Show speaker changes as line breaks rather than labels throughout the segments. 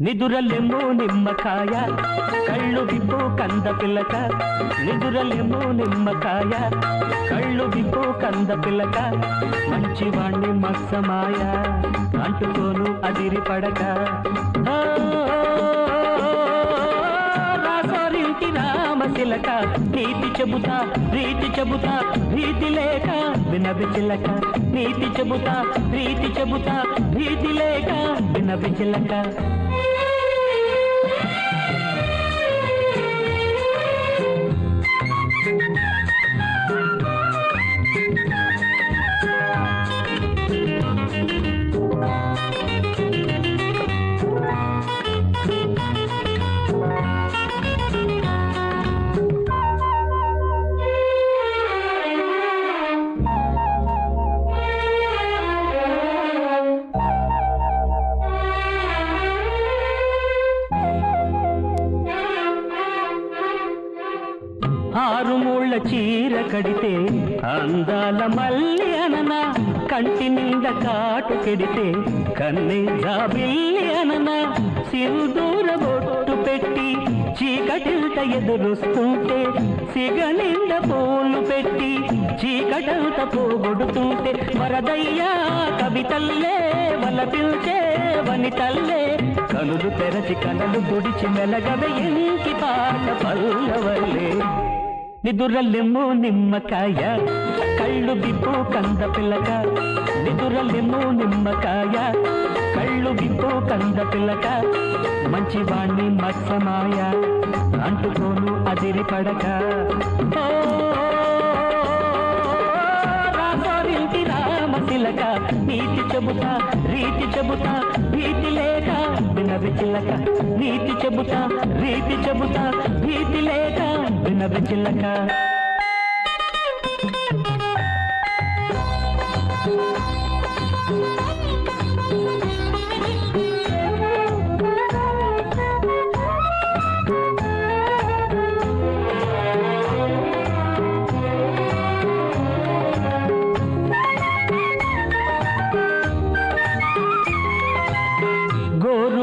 నిదురలేమో నిమ్మకాయ. కళ్ళు దిబ్బో కంద పిల్లక నిదురలేమో నిమ్మకాయ. కళ్ళు దిబ్బో కంద పిల్లక మంచివాణ్ణి మత్సమాయ అంటుకోను అదిరి పడక. రాసారింటి రామశిలక నీతి చెబుతా రీతి చెబుతా భీతి లేక వినవి చిలక. నీతి చెబుతా రీతి చెబుతా భీతి లేక వినవి చిలక. ఆరు మూళ్ళ చీర కడితే అందాల మల్లి అనన కంటి నిండా కాటు కెడితే కన్నే జాబిల్లి అనన సిరుదూర బొట్టు పెట్టి చీకటింట ఎదురుస్తుంటే సిగ నిండా పూలు పెట్టి చీకటంత పోగొడుతుంటే వరదయ్యా కవితల్లే వల్ల వలపిల్చే వనితల్లే కనులు తెరచి కనులు గుడిచి మెలగవ ఇంకి పాట పల్లవల్లే. నిదురలెమ్ము నిమ్మకాయ. కళ్ళు బిప్పు కంద పిల్లక నిదురలెమ్ము నిమ్మకాయ. కళ్ళు బిప్పు కంద పిల్లక మంచివాణ్ణి మత్సమాయ అంటుకోను అదిరి పడక. ఓ, నీతి చెబుతా రీతి చెబుతా భీతి లేక వినవి చిలక. నీతి చెబుతా రీతి చెబుతా భీతి లేక వినవి thank you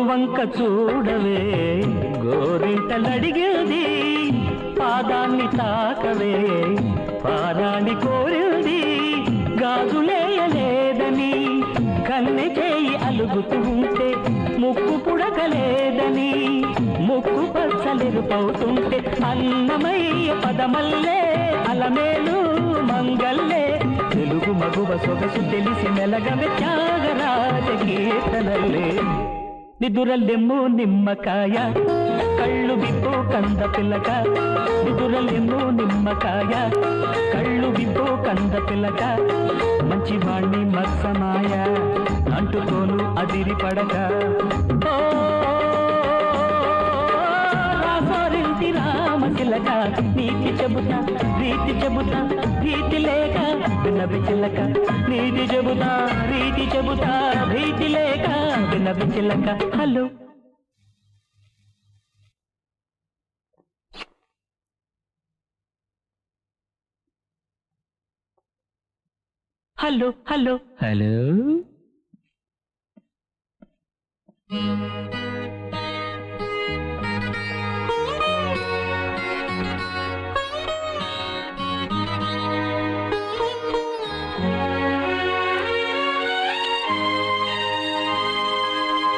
వంక చూడవే. గోరింటలడిగేది పాదాన్ని తాకవే. పాదాన్ని కోరింది గాజులేయలేదని కన్నె చేయి అలుగుతూ ఉంటే ముక్కు పుడకలేదని. ముక్కు పచ్చలెరుపవుతుంటే అన్నమయ్య పదమల్లే అలమేలు మంగల్లే. తెలుగు మగువ సొగసు తెలిసి మెలగవే త్యాగరాజ కీర్తనల్లే. నిదురలెమ్ము నిమ్మకాయ. కళ్ళు విప్పు కంద పిల్లక నిదురలెమ్ము నిమ్మకాయ. కళ్ళు విప్పు కంద పిల్లక మంచి వాణ్ణి మత్సమాయ అంటుకోను అదిరి పడక రామచిలక నీతి చెబుతా రీతి చెబుతా భీతి లేక వినవి చిలక నీతి చెబుతా రీతి చెబుతా భీతి లేక వినవి చిలక హలో. Hello hello. హలో.